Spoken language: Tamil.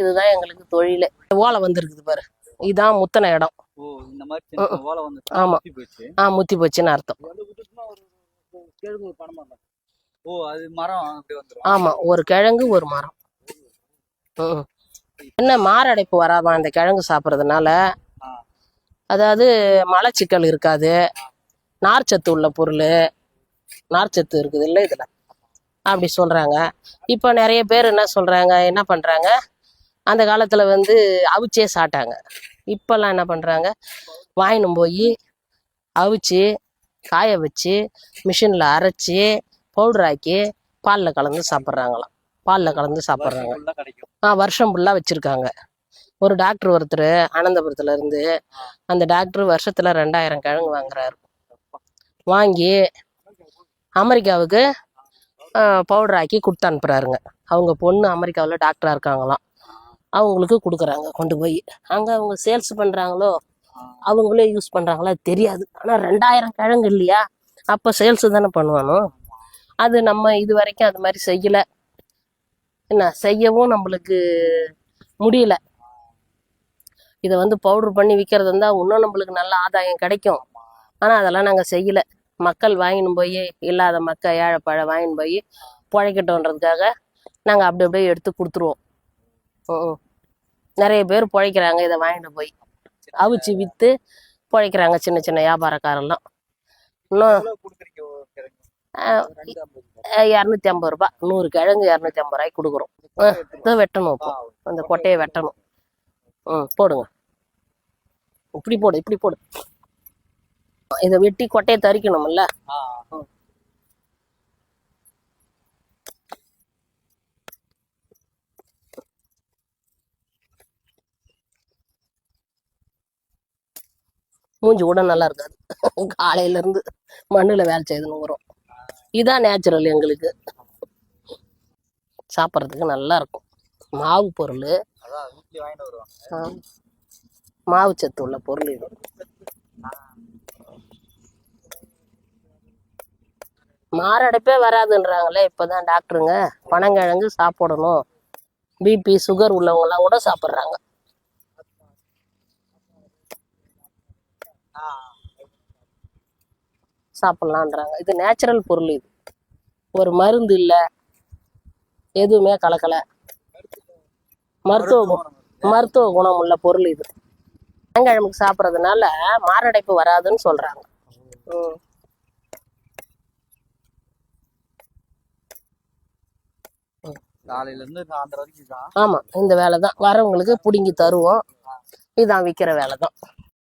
இதுதான் எங்களுக்கு தொழிலே. ஓலை வந்திருக்குது பாரு. இதான் முத்தன இடம். ஆமா. ஆ முத்தி போச்சுன்னு அர்த்தம். ஓ அது மரம் அப்படி வந்துரும். ஆமா ஒரு கிழங்கு ஒரு மரம். என்ன மாரடைப்பு வராமா இந்த கிழங்கு சாப்பிட்றதுனால. அதாவது மலச்சிக்கல் இருக்காது. நார்ச்சத்து உள்ள பொருள். நார்ச்சத்து இருக்குது இல்லை இதில். அப்படி சொல்கிறாங்க இப்போ நிறைய பேர் என்ன சொல்கிறாங்க என்ன பண்ணுறாங்க அந்த காலத்தில் வந்து அவிச்சே சாப்பிட்டாங்க. இப்போல்லாம் என்ன பண்ணுறாங்க வாங்கின்னு போய் அவிச்சு காய வச்சு மிஷினில் அரைச்சி பவுடர் ஆக்கி பாலில் கலந்து சாப்பிட்றாங்களாம். பாலில் கலந்து சாப்பிட்றாங்க. ஆ வருஷம் ஃபுல்லாக வச்சுருக்காங்க. ஒரு டாக்டர் ஒருத்தர் அனந்தபுரத்துல இருந்து அந்த டாக்டர் வருஷத்தில் ரெண்டாயிரம் கிழங்கு வாங்குறாரு. வாங்கி அமெரிக்காவுக்கு பவுடர் ஆக்கி கொடுத்து அனுப்புகிறாருங்க அவங்க பொண்ணு அமெரிக்காவில் டாக்டராக இருக்காங்களாம். அவங்களுக்கு கொடுக்குறாங்க கொண்டு போய். அங்கே அவங்க சேல்ஸ் பண்ணுறாங்களோ அவங்களே யூஸ் பண்ணுறாங்களா தெரியாது. ஆனால் ரெண்டாயிரம் கிழங்கு இல்லையா? அப்போ சேல்ஸ் தானே பண்ணுவானோ? அது நம்ம இது வரைக்கும் அது மாதிரி செய்யலை. என்ன செய்யவும் நம்மளுக்கு முடியல. இதை வந்து பவுடர் பண்ணி விற்கிறது இருந்தால் இன்னும் நம்மளுக்கு நல்ல ஆதாயம் கிடைக்கும். ஆனால் அதெல்லாம் நாங்கள் செய்யலை. மக்கள் வாங்கின்னு போய் இல்லாத மக்கள் ஏழைப்பழை வாங்கின்னு போய் பிழைக்கட்டோன்றதுக்காக நாங்கள் அப்படி அப்படியே எடுத்து கொடுத்துருவோம். நிறைய பேர் பிழைக்கிறாங்க இதை வாங்கிட்டு போய் அவிச்சு விற்று பிழைக்கிறாங்க சின்ன சின்ன வியாபாரக்காரெல்லாம் இன்னும். இரநூத்தி ஐம்பது ரூபாய். நூறு கிழங்கு இரநூத்தி ஐம்பது ரூபாய்க்கு கொடுக்குறோம். இதை வெட்டணும் இப்போ. அந்த கொட்டையை வெட்டணும். ம் போடுங்க. இப்படி போடு இப்படி போடு. இதை வெட்டி கொட்டையை தரிக்கணும்ல? மூஞ்சி கூட நல்லா இருக்காது காலையில இருந்து மண்ணுல வேலை செய்யணும் வரும் இதான் நேச்சுரல் எங்களுக்கு. சாப்பிட்றதுக்கு நல்லா இருக்கும் மாவு பொருள். மாவு சத்து உள்ள பொருள் இது. மாரடைப்பே வராதுன்றாங்களே இப்போதான் டாக்டருங்க பனங்கிழங்கு சாப்பிடணும். பிபி சுகர் உள்ளவங்கலாம் கூட சாப்பிட்றாங்க. சாப்பிட்லான்றாங்க இது நேச்சுரல் பொருள் இது. ஒரு மருந்து இல்லை எதுவுமே கலக்கலை. மருத்துவ மருத்துவ குணம். உள்ள பொருள் இது. பனங்கிழங்குக்கு சாப்பிட்றதுனால மாரடைப்பு வராதுன்னு சொல்றாங்க. ம். காலையில இருந்து சாயந்தரம் வரைக்கும் தான் ஆமா இந்த வேலை தான் வரவங்களுக்கு பிடுங்கி தருவோம். இதான் விற்கிற வேலை தான்